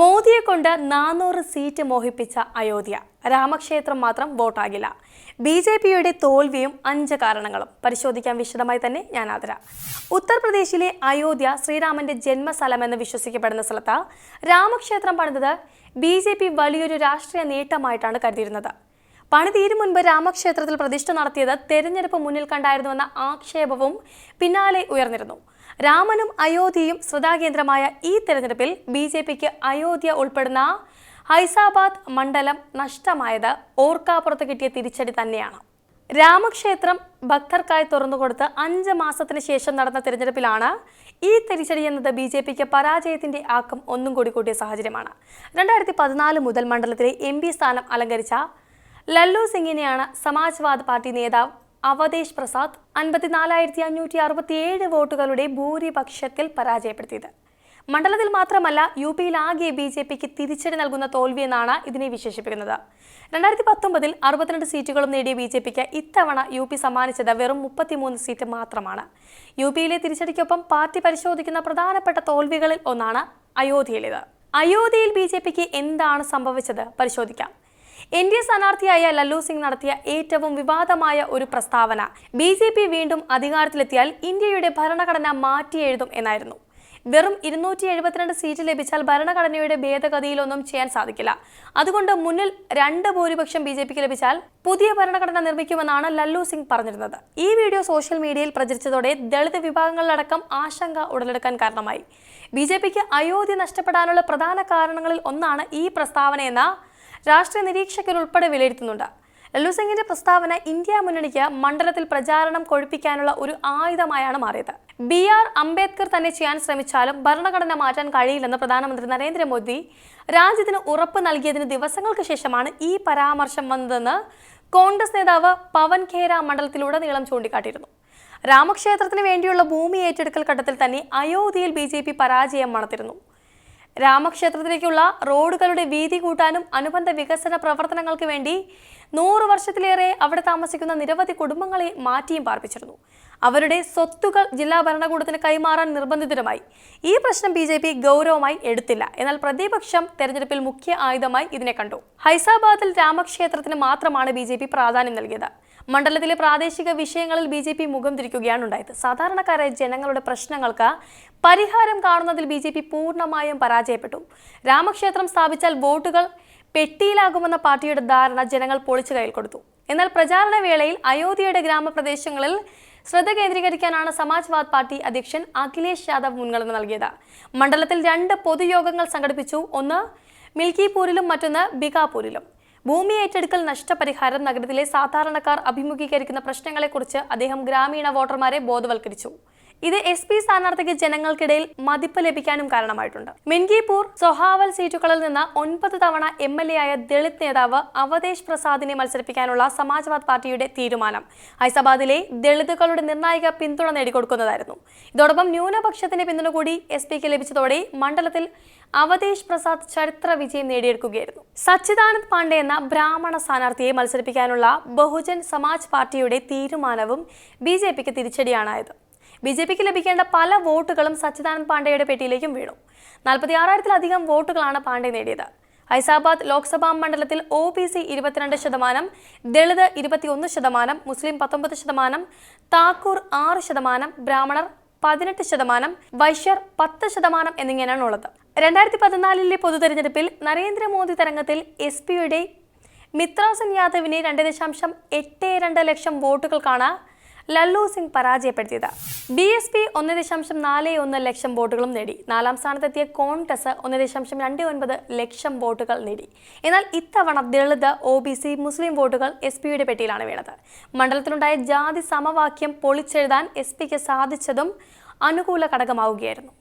മോദിയെ കൊണ്ട് നാനൂറ് സീറ്റ് മോഹിപ്പിച്ച അയോധ്യ. രാമക്ഷേത്രം മാത്രം വോട്ടാകില്ല. ബി ജെ പിയുടെ തോൽവിയും അഞ്ച് കാരണങ്ങളും. പരിശോധിക്കാൻ വിശദമായി തന്നെ ഞാൻ ആദര ഉത്തർപ്രദേശിലെ അയോധ്യ ശ്രീരാമന്റെ ജന്മസ്ഥലമെന്ന് വിശ്വസിക്കപ്പെടുന്ന സ്ഥലത്ത് രാമക്ഷേത്രം പണിതത് ബി ജെ പി വലിയൊരു രാഷ്ട്രീയ നേട്ടമായിട്ടാണ് കരുതിയിരുന്നത്. പണി തീരും മുൻപ് രാമക്ഷേത്രത്തിൽ പ്രതിഷ്ഠ നടത്തിയത് തെരഞ്ഞെടുപ്പ് മുന്നിൽ കണ്ടായിരുന്നുവെന്ന ആക്ഷേപവും പിന്നാലെ ഉയർന്നിരുന്നു. രാമനും അയോധ്യയും ശ്രദ്ധാകേന്ദ്രമായ ഈ തെരഞ്ഞെടുപ്പിൽ ബി ജെ പിക്ക് അയോധ്യ ഉൾപ്പെടുന്ന ഹൈസാബാദ് മണ്ഡലം നഷ്ടമായത് ഓർക്കാപ്പുറത്ത് കിട്ടിയ തിരിച്ചടി തന്നെയാണ്. രാമക്ഷേത്രം ഭക്തർക്കായി തുറന്നുകൊടുത്ത് അഞ്ച് മാസത്തിന് ശേഷം നടന്ന തിരഞ്ഞെടുപ്പിലാണ് ഈ തിരിച്ചടി എന്നത് ബി ജെ പിക്ക് പരാജയത്തിന്റെ ആക്കം ഒന്നും കൂടി കൂട്ടിയ സാഹചര്യമാണ്. രണ്ടായിരത്തി പതിനാല് മുതൽ മണ്ഡലത്തിലെ എം സ്ഥാനം അലങ്കരിച്ച ലല്ലു സിംഗിനെയാണ് സമാജ്വാദ് പാർട്ടി നേതാവ് അവതേഷ് പ്രസാദ് അൻപത്തിനാലായിരത്തി അഞ്ഞൂറ്റി അറുപത്തിയേഴ് വോട്ടുകളുടെ ഭൂരിപക്ഷത്തിൽ പരാജയപ്പെടുത്തിയത്. മണ്ഡലത്തിൽ മാത്രമല്ല യു പിയിലാകെ ബി ജെ പിക്ക് തിരിച്ചടി നൽകുന്ന തോൽവിയെന്നാണ് ഇതിനെ വിശേഷിപ്പിക്കുന്നത്. രണ്ടായിരത്തി പത്തൊമ്പതിൽ അറുപത്തിരണ്ട് സീറ്റുകളും നേടിയ ബി ജെ പിക്ക് ഇത്തവണ യു പി സമ്മാനിച്ചത് വെറും മുപ്പത്തിമൂന്ന് സീറ്റ് മാത്രമാണ്. യു പിയിലെ തിരിച്ചടിക്കൊപ്പം പാർട്ടി പരിശോധിക്കുന്ന പ്രധാനപ്പെട്ട തോൽവികളിൽ ഒന്നാണ് അയോധ്യയിലേത്. അയോധ്യയിൽ ബി ജെ പിക്ക് എന്താണ് സംഭവിച്ചത്? പരിശോധിക്കാം. എൻ ഡി എ സ്ഥാനാർത്ഥിയായ ലല്ലു സിംഗ് നടത്തിയ ഏറ്റവും വിവാദമായ ഒരു പ്രസ്താവന. ബി ജെ പി വീണ്ടും അധികാരത്തിലെത്തിയാൽ ഇന്ത്യയുടെ ഭരണഘടന മാറ്റിയെഴുതും എന്നായിരുന്നു. വെറും ഇരുന്നൂറ്റി എഴുപത്തിരണ്ട് സീറ്റ് ലഭിച്ചാൽ ഭരണഘടനയുടെ ഭേദഗതിയിലൊന്നും ചെയ്യാൻ സാധിക്കില്ല. അതുകൊണ്ട് മുന്നിൽ രണ്ട് ഭൂരിപക്ഷം ബി ജെ പിക്ക് ലഭിച്ചാൽ പുതിയ ഭരണഘടന നിർമ്മിക്കുമെന്നാണ് ലല്ലു സിംഗ് പറഞ്ഞിരുന്നത്. ഈ വീഡിയോ സോഷ്യൽ മീഡിയയിൽ പ്രചരിച്ചതോടെ ദളിത് വിഭാഗങ്ങളിലടക്കം ആശങ്ക ഉടലെടുക്കാൻ കാരണമായി. ബി ജെ പിക്ക് അയോധ്യ നഷ്ടപ്പെടാനുള്ള പ്രധാന കാരണങ്ങളിൽ ഒന്നാണ് ഈ പ്രസ്താവനയെന്ന രാഷ്ട്രീയ നിരീക്ഷകർ ഉൾപ്പെടെ വിലയിരുത്തുന്നുണ്ട്. ലല്ലു പ്രസ്താവന ഇന്ത്യ മുന്നണിക്ക് മണ്ഡലത്തിൽ പ്രചാരണം കൊഴുപ്പിക്കാനുള്ള ഒരു ആയുധമായാണ് മാറിയത്. ബി ആർ അംബേദ്കർ തന്നെ ചെയ്യാൻ ശ്രമിച്ചാലും ഭരണഘടന മാറ്റാൻ കഴിയില്ലെന്ന് പ്രധാനമന്ത്രി നരേന്ദ്രമോദി രാജ്യത്തിന് ഉറപ്പ് നൽകിയതിന് ദിവസങ്ങൾക്ക് ശേഷമാണ് ഈ പരാമർശം വന്നതെന്ന് കോൺഗ്രസ് നേതാവ് പവൻ ഖേര മണ്ഡലത്തിലുടനീളം ചൂണ്ടിക്കാട്ടിയിരുന്നു. രാമക്ഷേത്രത്തിന് വേണ്ടിയുള്ള ഭൂമി ഏറ്റെടുക്കൽ ഘട്ടത്തിൽ തന്നെ അയോധ്യയിൽ ബി പരാജയം മണത്തിരുന്നു. രാമക്ഷേത്രത്തിലേക്കുള്ള റോഡുകളുടെ വീതി കൂട്ടാനും അനുബന്ധ വികസന പ്രവർത്തനങ്ങൾക്ക് വേണ്ടി നൂറ് വർഷത്തിലേറെ അവിടെ താമസിക്കുന്ന നിരവധി കുടുംബങ്ങളെ മാറ്റിയും പാർപ്പിച്ചിരുന്നു. അവരുടെ സ്വത്തുകൾ ജില്ലാ ഭരണകൂടത്തിന് കൈമാറാൻ നിർബന്ധിതരുമായി. ഈ പ്രശ്നം ബി ജെ പി ഗൗരവമായി എടുത്തില്ല. എന്നാൽ പ്രതിപക്ഷം തെരഞ്ഞെടുപ്പിൽ മുഖ്യ ആയുധമായി ഇതിനെ കണ്ടു. ഹൈസാബാദിൽ രാമക്ഷേത്രത്തിന് മാത്രമാണ് ബി പ്രാധാന്യം നൽകിയത്. മണ്ഡലത്തിലെ പ്രാദേശിക വിഷയങ്ങളിൽ ബി ജെ പി മുഖം തിരിക്കുകയാണ് ഉണ്ടായത്. സാധാരണക്കാരായ ജനങ്ങളുടെ പ്രശ്നങ്ങൾക്ക് പരിഹാരം കാണുന്നതിൽ ബി ജെ പി പൂർണമായും പരാജയപ്പെട്ടു. രാമക്ഷേത്രം സ്ഥാപിച്ചാൽ വോട്ടുകൾ പെട്ടിയിലാകുമെന്ന പാർട്ടിയുടെ ധാരണ ജനങ്ങൾ പൊളിച്ചു കയ്യിൽ കൊടുത്തു. എന്നാൽ പ്രചാരണ വേളയിൽ അയോധ്യയുടെ ഗ്രാമപ്രദേശങ്ങളിൽ ശ്രദ്ധ കേന്ദ്രീകരിക്കാനാണ് സമാജ്വാദ് പാർട്ടി അധ്യക്ഷൻ അഖിലേഷ് യാദവ് മുൻഗണന നൽകിയത്. മണ്ഡലത്തിൽ രണ്ട് പൊതുയോഗങ്ങൾ സംഘടിപ്പിച്ചു. ഒന്ന് മിൽക്കിപൂരിലും മറ്റൊന്ന് ബികാപൂരിലും. ഭൂമി ഏറ്റെടുക്കൽ നഷ്ടപരിഹാരം നഗരത്തിലെ സാധാരണക്കാർ അഭിമുഖീകരിക്കുന്ന പ്രശ്നങ്ങളെക്കുറിച്ച് അദ്ദേഹം ഗ്രാമീണ വോട്ടർമാരെ ബോധവൽക്കരിച്ചു. ഇത് എസ് പി സ്ഥാനാർത്ഥിക്ക് ജനങ്ങൾക്കിടയിൽ മതിപ്പ് ലഭിക്കാനും കാരണമായിട്ടുണ്ട്. മിൻകിപൂർ സൊഹാവൽ സീറ്റുകളിൽ നിന്ന് ഒൻപത് തവണ എം എൽ എ ആയ ദളിത് നേതാവ് അവതേഷ് പ്രസാദിനെ മത്സരിപ്പിക്കാനുള്ള സമാജ്വാദ് പാർട്ടിയുടെ തീരുമാനം ഹൈസബാദിലെ ദളിതുകളുടെ നിർണായക പിന്തുണ നേടിക്കൊടുക്കുന്നതായിരുന്നു. ഇതോടൊപ്പം ന്യൂനപക്ഷത്തിന്റെ പിന്തുണ കൂടി എസ് പിക്ക് ലഭിച്ചതോടെ മണ്ഡലത്തിൽ അവതേഷ് പ്രസാദ് ചരിത്ര വിജയം നേടിയെടുക്കുകയായിരുന്നു. സച്ചിദാനന്ദ് പാണ്ഡെ എന്ന ബ്രാഹ്മണ സ്ഥാനാർത്ഥിയെ മത്സരിപ്പിക്കാനുള്ള ബഹുജൻ സമാജ് പാർട്ടിയുടെ തീരുമാനവും ബി ജെ പിക്ക് തിരിച്ചടിയാണായത്. ബി ജെ പിക്ക് ലഭിക്കേണ്ട പല വോട്ടുകളും സച്ചിദാനന്ദ് പാണ്ഡെയുടെ പെട്ടിയിലേക്കും വീണു. നാൽപ്പത്തി ആറായിരത്തിലധികം വോട്ടുകളാണ് പാണ്ഡെ നേടിയത്. ഹൈസാബാദ് ലോക്സഭാ മണ്ഡലത്തിൽ ഒ ബി സി ഇരുപത്തിരണ്ട് ശതമാനം ദളിത് ഇരുപത്തിയൊന്ന് ശതമാനം മുസ്ലിം പത്തൊമ്പത് ശതമാനം താക്കൂർ ആറ് ശതമാനം ബ്രാഹ്മണർ പതിനെട്ട് ശതമാനം വൈശ്യർ പത്ത് ശതമാനം എന്നിങ്ങനെയാണ് ഉള്ളത്. രണ്ടായിരത്തി പതിനാലിലെ പൊതുതെരഞ്ഞെടുപ്പിൽ നരേന്ദ്രമോദി തരംഗത്തിൽ എസ് പിയുടെ മിത്രാസൻ യാദവിനെ രണ്ട് ദശാംശം എട്ട് രണ്ട് ലക്ഷം വോട്ടുകൾക്കാണ് ലല്ലു സിംഗ് പരാജയപ്പെടുത്തിയത്. ബി എസ് പി ഒന്ന് ദശാംശം നാല് ഒന്ന് ലക്ഷം വോട്ടുകളും നേടി. നാലാം സ്ഥാനത്തെത്തിയ കോൺഗ്രസ് ഒന്ന് ദശാംശം രണ്ട് ഒൻപത് ലക്ഷം വോട്ടുകൾ നേടി. എന്നാൽ ഇത്തവണ ദളിത് ഒ ബി സി മുസ്ലിം വോട്ടുകൾ എസ് പിയുടെ പെട്ടിയിലാണ് വീണത്. മണ്ഡലത്തിലുണ്ടായ ജാതി സമവാക്യം പൊളിച്ചെഴുതാൻ എസ് പിക്ക് സാധിച്ചതും അനുകൂല ഘടകമാവുകയായിരുന്നു.